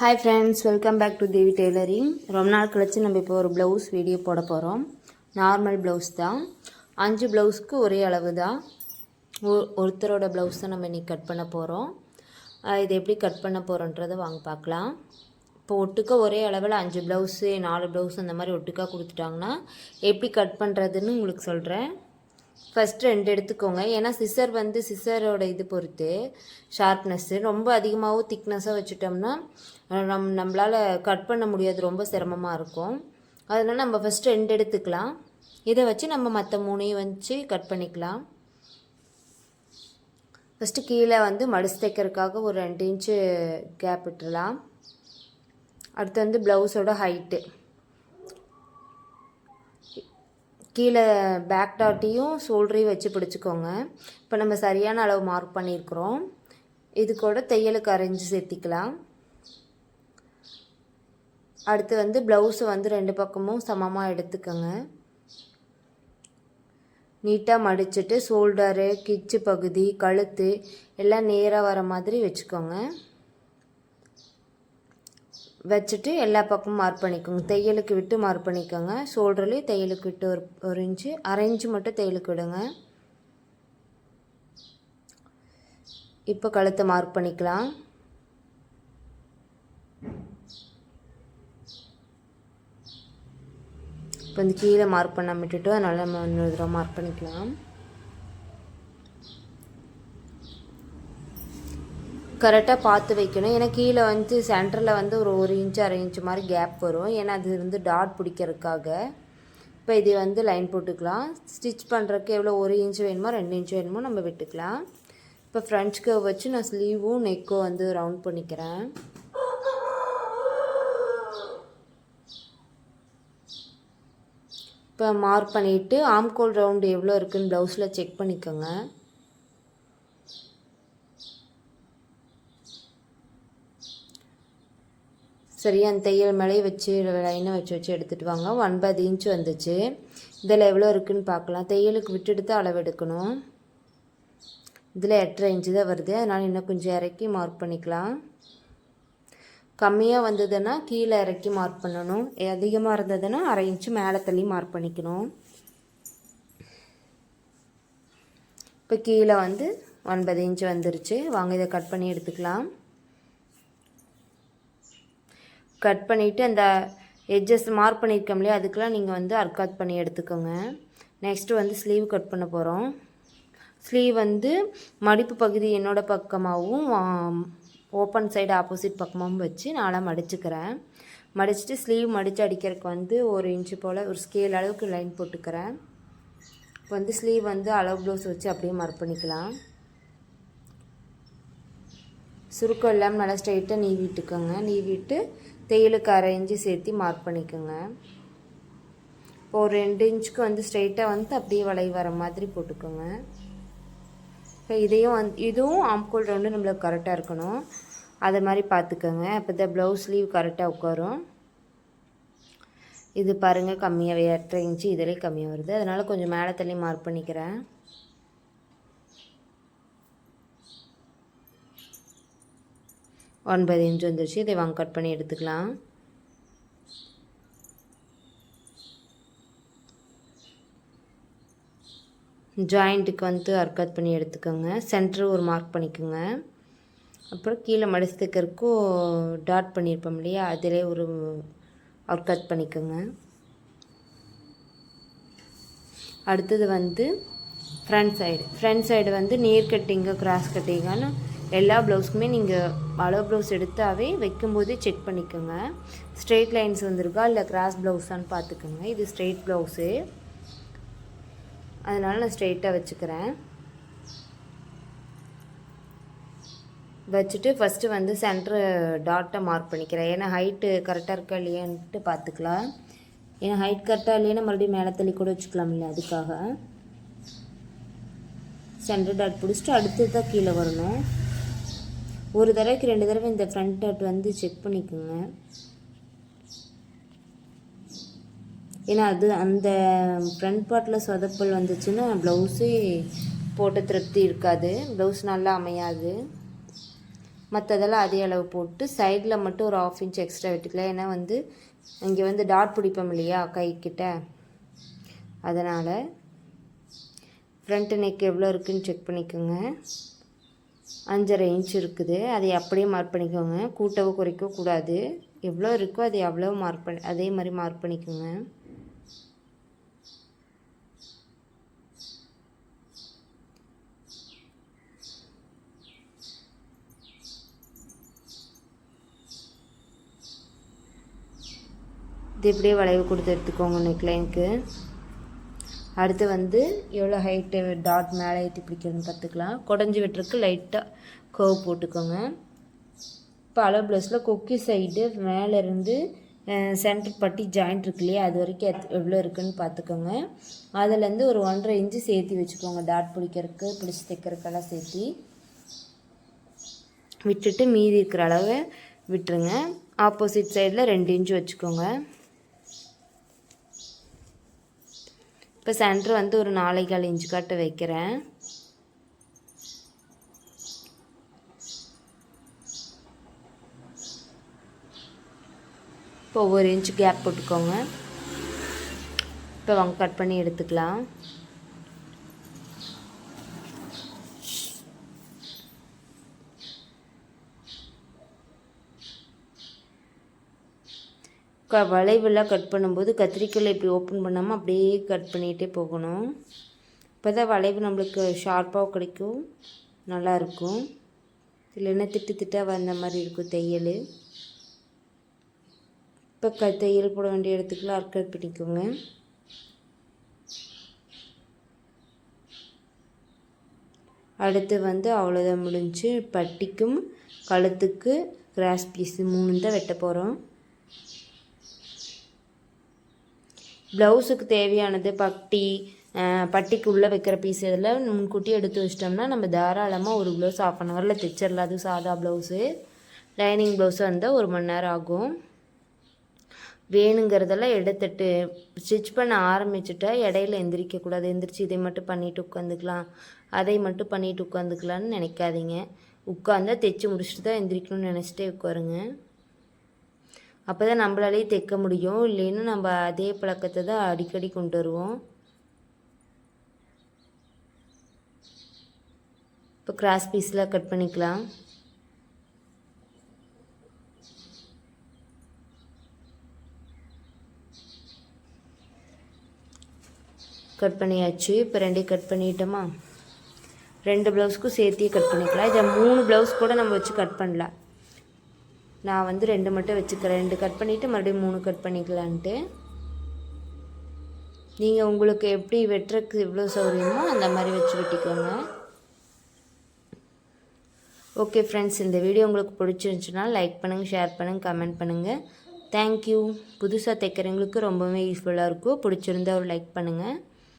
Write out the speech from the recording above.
Hi friends welcome back to Devi tailoring ரொம்ப நாள் கழிச்சு நம்ம இப்போ ஒரு ப்ளவுஸ் வீடியோ போட போகிறோம் நார்மல் ப்ளவுஸ் தான். அஞ்சு ப்ளவுஸ்க்கு ஒரே அளவு தான் ஒருத்தரோட ப்ளவுஸ் தான் நம்ம இன்றைக்கி கட் பண்ண போகிறோம் இது எப்படி கட் பண்ண போகிறோன்றதை வாங்க பார்க்கலாம். இப்போ ஒட்டுக்கா ஒரே அளவில் அஞ்சு ப்ளவுஸு நாலு ப்ளவுஸ் அந்த மாதிரி ஒட்டுக்கா கொடுத்துட்டாங்கன்னா எப்படி கட் பண்ணுறதுன்னு உங்களுக்கு சொல்கிறேன் ஃபஸ்ட் ரெண்டு எடுத்துக்கோங்க. ஏன்னா சிசர் வந்து சிசரோட இது பொறுத்து ஷார்ப்னஸ்ஸு ரொம்ப அதிகமாகவும் திக்னஸாக வச்சுட்டோம்னா நம் நம்மளால் கட் பண்ண முடியாது. ரொம்ப சிரமமாக இருக்கும். அதனால் நம்ம ஃபஸ்ட்டு ரெண்டு எடுத்துக்கலாம். இதை வச்சு நம்ம மற்ற மூணையும் வச்சு கட் பண்ணிக்கலாம். ஃபஸ்ட்டு கீழே வந்து மடிச்சு தைக்கிறதுக்காக ஒரு ரெண்டு இன்ச்சு கேப் விட்டுறலாம். அடுத்து வந்து ப்ளவுஸோட ஹைட்டு கீழே பேக் டாட்டியும் ஷோல்டரையும் வச்சு பிடிச்சிக்கோங்க. இப்போ நம்ம சரியான அளவு மார்க் பண்ணியிருக்கிறோம். இது கூட தையலுக்கு அரைஞ்சு சேர்த்திக்கலாம். அடுத்து வந்து ப்ளவுஸை வந்து ரெண்டு பக்கமும் சமமாக எடுத்துக்கோங்க. நீட்டாக மடிச்சிட்டு ஷோல்டரு கிச்சு பகுதி கழுத்து எல்லாம் நேராக வர மாதிரி வச்சுக்கோங்க. வச்சுட்டு எல்லா பக்கமும் மார்க் பண்ணிக்கோங்க. தையலுக்கு விட்டு மார்க் பண்ணிக்கோங்க. ஷோல்டர்லேயும் தையலுக்கு விட்டு ஒரு ஒரு இன்ச்சு அரை இன்ச்சு மட்டும் தையலுக்கு விடுங்க. இப்போ கழுத்தை மார்க் பண்ணிக்கலாம். இப்போ வந்து கீழே மார்க் பண்ண விட்டுட்டு அதனால் நம்ம இன்னொரு தடவை மார்க் பண்ணிக்கலாம். கரெக்டாக பார்த்து வைக்கணும். ஏன்னா கீழே வந்து சென்டரில் வந்து ஒரு ஒரு இன்ச் அரை இன்ச் மாதிரி கேப் வரும். ஏன்னா அது வந்து டாட் பிடிக்கிறதுக்காக. இப்போ இது வந்து லைன் போட்டுக்கலாம். ஸ்டிச் பண்ணுறதுக்கு எவ்வளோ ஒரு இன்ச் வேணுமோ ரெண்டு இன்ச்சு வேணுமோ நம்ம விட்டுக்கலாம். இப்போ ஃப்ரண்ட்ஸ் கவ் வச்சு நான் ஸ்லீவும் நெக்கும் வந்து ரவுண்ட் பண்ணிக்கிறேன். இப்போ மார்க் பண்ணிவிட்டு ஆம்கோல் ரவுண்டு எவ்வளோ இருக்குதுன்னு ப்ளவுஸில் செக் பண்ணிக்கோங்க. சரியா அந்த தையல் மேலேயே வச்சு லைனை வச்சு வச்சு எடுத்துகிட்டு வாங்க. ஒன்பது இன்ச் வந்துச்சு. இதில் எவ்வளோ இருக்குதுன்னு பார்க்கலாம். தையலுக்கு விட்டுடுத்து தான் அளவு எடுக்கணும். இதில் எட்டரை இன்ச்சு தான் வருது. அதனால் இன்னும் கொஞ்சம் இறக்கி மார்க் பண்ணிக்கலாம். கம்மியாக வந்ததுன்னா கீழே இறக்கி மார்க் பண்ணணும். அதிகமாக இருந்ததுன்னா அரை இன்ச்சு மேலே தள்ளி மார்க் பண்ணிக்கணும். இப்போ கீழே வந்து ஒன்பது இன்ச்சு வந்துருச்சு. வாங்க இதை கட் பண்ணி எடுத்துக்கலாம். கட் பண்ணிவிட்டு அந்த எட்ஜஸ் மார்க் பண்ணியிருக்கோம் இல்லையா? அதுக்கெலாம் நீங்கள் வந்து அர்க்காத் பண்ணி எடுத்துக்கோங்க. நெக்ஸ்ட்டு வந்து ஸ்லீவ் கட் பண்ண போகிறோம் ஸ்லீவ் வந்து மடிப்பு பகுதி என்னோடய பக்கமாகவும் ஓப்பன் சைடு ஆப்போசிட் பக்கமாகவும் வச்சு நானாக மடிச்சுக்கிறேன். மடிச்சுட்டு ஸ்லீவ் மடித்து அடிக்கிறதுக்கு வந்து ஒரு இன்ச்சு போல் ஒரு ஸ்கேல் அளவுக்கு லைன் போட்டுக்கிறேன். இப்போ வந்து ஸ்லீவ் வந்து அளவு ப்ளவுஸ் வச்சு அப்படியே மார்க் பண்ணிக்கலாம். சுருக்கம் இல்லாமல் நல்லா ஸ்ட்ரைட்டாக நீவிட்டுக்கோங்க. நீவிட்டு தேயிலுக்கு அரை இன்ச்சு சேர்த்து மார்க் பண்ணிக்கோங்க. இப்போ ஒரு ரெண்டு இன்ச்சுக்கு வந்து ஸ்ட்ரெயிட்டாக வந்து அப்படியே வளைவு வர மாதிரி போட்டுக்கோங்க. இப்போ இதையும் வந்து இதுவும் ஆம்கோல் ரவுண்டு நம்மளுக்கு கரெக்டாக இருக்கணும். அதை மாதிரி பார்த்துக்கோங்க. அப்போ இந்த ப்ளவுஸ் ஸ்லீவ் கரெக்டாக உட்காரும். இது பாருங்கள் கம்மியாக எட்டரை இன்ச்சு இதிலே கம்மியாக வருது. அதனால் கொஞ்சம் மேலே தள்ளி மார்க் பண்ணிக்கிறேன். ஒன்பது இன்ச் வந்துருச்சு. இதை வாங்க கட் பண்ணி எடுத்துக்கலாம். ஜாயிண்ட்டுக்கு வந்து அர்க்கட் பண்ணி எடுத்துக்கோங்க. சென்டர் ஒரு மார்க் பண்ணிக்கோங்க. அப்புறம் கீழே மடிச்சதுக்கிறக்கும் டாட் பண்ணியிருப்போம் இல்லையா? அதிலே ஒரு அர்க்கட் பண்ணிக்கோங்க. அடுத்தது வந்து ஃப்ரண்ட் சைடு ஃப்ரண்ட் சைடு வந்து நீர் கட்டிங்கு கிராஸ் கட்டிங்கான்னு எல்லா ப்ளவுஸ்க்குமே நீங்கள் அளவு ப்ளவுஸ் எடுத்தாவே வைக்கும்போதே செக் பண்ணிக்கோங்க. ஸ்ட்ரெயிட் லைன்ஸ் வந்திருக்கா? இல்லை கிராஸ் ப்ளவுஸான்னு பார்த்துக்கோங்க. இது ஸ்ட்ரெயிட் ப்ளவுஸு அதனால் நான் ஸ்ட்ரெயிட்டாக வச்சுக்கிறேன். வச்சுட்டு ஃபஸ்ட்டு வந்து சென்ட்ரு டாட்டை மார்க் பண்ணிக்கிறேன். ஏன்னா ஹைட்டு கரெக்டாக இருக்கா இல்லையான்ட்டு பார்த்துக்கலாம். ஏன்னா ஹைட் கரெக்டாக இல்லைன்னா மறுபடியும் மேலே தள்ளி கூட வச்சுக்கலாம் இல்லை அதுக்காக. சென்டர் டாட் பிடிச்சிட்டு அடுத்து தான் கீழே வரணும். ஒரு தடவைக்கு ரெண்டு தடவை இந்த ஃப்ரண்ட் டாட் வந்து செக் பண்ணிக்கோங்க. ஏன்னா அது அந்த ஃப்ரண்ட் பார்ட்டில் சொதப்பல் வந்துச்சுன்னா ப்ளவுஸே போட்ட திருப்தி இருக்காது. ப்ளவுஸ் நல்லா அமையாது. மற்றதெல்லாம் அதே அளவு போட்டு சைடில் மட்டும் ஒரு ஆஃப் இன்ச் எக்ஸ்ட்ரா விட்டுக்கலாம். ஏன்னா வந்து இங்கே வந்து டாட் பிடிப்போம் இல்லையா கைக்கிட்ட. அதனால் ஃப்ரண்ட் நெக் எவ்வளோ இருக்குதுன்னு செக் பண்ணிக்கோங்க. அஞ்சரை இன்ச் இருக்குது. அதை அப்படியே மார்க் பண்ணிக்கோங்க. கூட்டவோ குறைக்கவோ கூடாது. எவ்வளோ இருக்கோ அதை அவ்வளோ மார்க் பண்ணி அதே மாதிரி மார்க் பண்ணிக்கோங்க. இது இப்படியே வளைவு கொடுத்து எடுத்துக்கோங்க நெக்லைனுக்கு அடுத்து வந்து எவ்வளோ ஹைட்டு டாட் மேலே ஏற்றி பிடிக்கிறதுன்னு பார்த்துக்கலாம் குடஞ்சி விட்டுருக்கு லைட்டாக கர்வ் போட்டுக்கோங்க. இப்போ அளவு ப்ளவுஸில் கொக்கி சைடு மேலேருந்து சென்டர் பட்டி ஜாயிண்ட் இருக்கு இல்லையா அது வரைக்கும் எத் எவ்வளோ இருக்குன்னு பார்த்துக்கோங்க. அதுலேருந்து ஒரு ஒன்றரை இன்ச்சு சேர்த்து வச்சுக்கோங்க. டாட் பிடிக்கிறதுக்கு பிடிச்சி தைக்கிறதுக்கெல்லாம் சேர்த்து. விட்டுட்டு மீதி இருக்கிற அளவை விட்டுருங்க. ஆப்போசிட் சைடில் ரெண்டு இன்ச்சு வச்சுக்கோங்க. இப்போ சென்டர் வந்து ஒரு நாளைக்கால் இன்ச்சு காட்ட வைக்கிறேன். இப்போ ஒவ்வொரு இன்ச்சு கேப் போட்டுக்கோங்க. இப்போ வாங்க கட் பண்ணி எடுத்துக்கலாம். க வளைவெல்லாம் கட் பண்ணும்போது கத்திரிக்கோலை இப்படி ஓப்பன் பண்ணாமல் அப்படியே கட் பண்ணிகிட்டே போகணும். இப்போ தான் வளைவு நம்மளுக்கு ஷார்ப்பாக கிடைக்கும். நல்லாயிருக்கும் இல்லைன்னா திட்டு திட்டாக வந்த மாதிரி இருக்கும் தையல். இப்போ க தையல் போட வேண்டிய இடத்துக்குலாம் அர்க்கட் பிடிக்குங்க. அடுத்து வந்து அவ்வளோதான் முடிஞ்சு பட்டிக்கும் கழுத்துக்கு கிராஸ் பீஸு மூணு தான் வெட்ட போகிறோம் ப்ளவுஸுக்கு தேவையானது பட்டி பட்டிக்கு உள்ளே வைக்கிற பீஸ் இதில் முன்கூட்டி எடுத்து வச்சிட்டோம்னா நம்ம தாராளமாக ஒரு ப்ளவுஸ் ஆஃப் அன் ஹவரில் தைச்சிடலாம் அது சாதா ப்ளவுஸு லைனிங் ப்ளவுஸு வந்தால் ஒரு மணி நேரம் ஆகும். வேணுங்கிறதெல்லாம் எடுத்துட்டு ஸ்டிச் பண்ண ஆரம்பிச்சுட்டா இடையில எந்திரிக்கக்கூடாது எந்திரிச்சு இதை மட்டும் பண்ணிட்டு உட்காந்துக்கலாம். அதை மட்டும் பண்ணிட்டு உட்காந்துக்கலான்னு நினைக்காதீங்க. உட்காந்தா தைச்சி முடிச்சுட்டு தான் எந்திரிக்கணும்னு நினச்சிட்டே உட்காருங்க. அப்போ தான் நம்மளாலேயே தைக்க முடியும். இல்லைன்னா நம்ம அதே பழக்கத்தை தான் அடிக்கடி கொண்டு வருவோம். இப்போ கிராஸ் பீஸ்லாம் கட் பண்ணிக்கலாம். கட் பண்ணியாச்சு. இப்போ ரெண்டையும் கட் பண்ணிட்டோமா? ரெண்டு ப்ளவுஸ்க்கும் சேர்த்தியே கட் பண்ணிக்கலாம். இதை மூணு ப்ளவுஸ் கூட நம்ம வச்சு கட் பண்ணலாம். நான் வந்து ரெண்டு மட்டும் வச்சுக்கிறேன். ரெண்டு கட் பண்ணிவிட்டு மறுபடியும் மூணு கட் பண்ணிக்கலான்ட்டு. நீங்கள் உங்களுக்கு எப்படி வெட்டுறதுக்கு எவ்வளோ சௌகரியமோ அந்த மாதிரி வச்சு வெட்டிக்கோங்க. ஓகே ஃப்ரெண்ட்ஸ் இந்த வீடியோ உங்களுக்கு பிடிச்சிருந்துச்சுன்னா லைக் பண்ணுங்கள் ஷேர் பண்ணுங்கள் கமெண்ட் பண்ணுங்கள் தேங்க்யூ புதுசாக தைக்கிறவங்களுக்கு ரொம்பவே யூஸ்ஃபுல்லாக இருக்கும். பிடிச்சிருந்தா ஒரு லைக் பண்ணுங்கள்